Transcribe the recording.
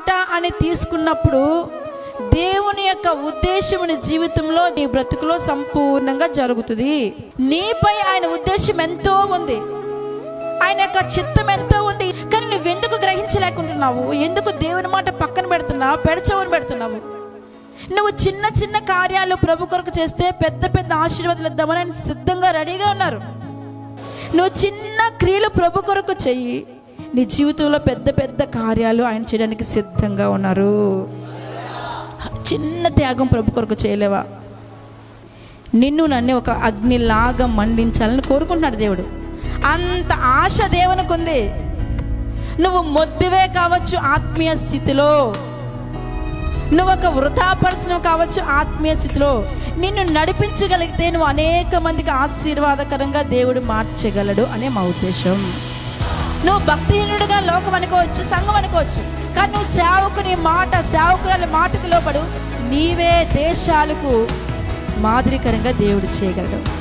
మాట అని తీసుకున్నప్పుడు దేవుని యొక్క ఉద్దేశం నీ జీవితంలో నీ బ్రతుకులో సంపూర్ణంగా జరుగుతుంది. నీపై ఆయన ఉద్దేశం ఎంతో ఉంది. ఆయన యొక్క చిత్తం ఎంతో ఉంది. కానీ నువ్వెందుకు గ్రహించలేకుంటున్నావు? ఎందుకు దేవుని మాట పక్కన పెడుతున్నావు? పెడచవని పెడుతున్నావు? నువ్వు చిన్న చిన్న కార్యాలు ప్రభు కొరకు చేస్తే పెద్ద పెద్ద ఆశీర్వాదాలు ఇద్దామని ఆయన సిద్ధంగా రెడీగా ఉన్నారు. నువ్వు చిన్న క్రియలు ప్రభు కొరకు చెయ్యి. నీ జీవితంలో పెద్ద పెద్ద కార్యాలు ఆయన చేయడానికి సిద్ధంగా ఉన్నారు. చిన్న త్యాగం ప్రభు కొరకు చేయలేవా? నిన్ను నన్ను ఒక అగ్నిలాగా మండించాలని కోరుకుంటున్నాడు దేవుడు. అంత ఆశ దేవునికి ఉంది. నువ్వు మొద్దువే కావచ్చు ఆత్మీయ స్థితిలో. నువ్వు ఒక వృధాపరచనం కావచ్చు ఆత్మీయ స్థితిలో. నిన్ను నడిపించగలిగితే నువ్వు అనేక మందికి ఆశీర్వాదకరంగా దేవుడు మార్చగలడు అనే మా ఉద్దేశం. నువ్వు భక్తిహీనుడిగా లోకం అనుకోవచ్చు సంఘం అనుకోవచ్చు. కానీ నువ్వు సేవకుని మాట సేవకురాల మాటకు లోపడు నీవే దేశాలకు మాదిరికరంగా దేవుడు చేయగలడు.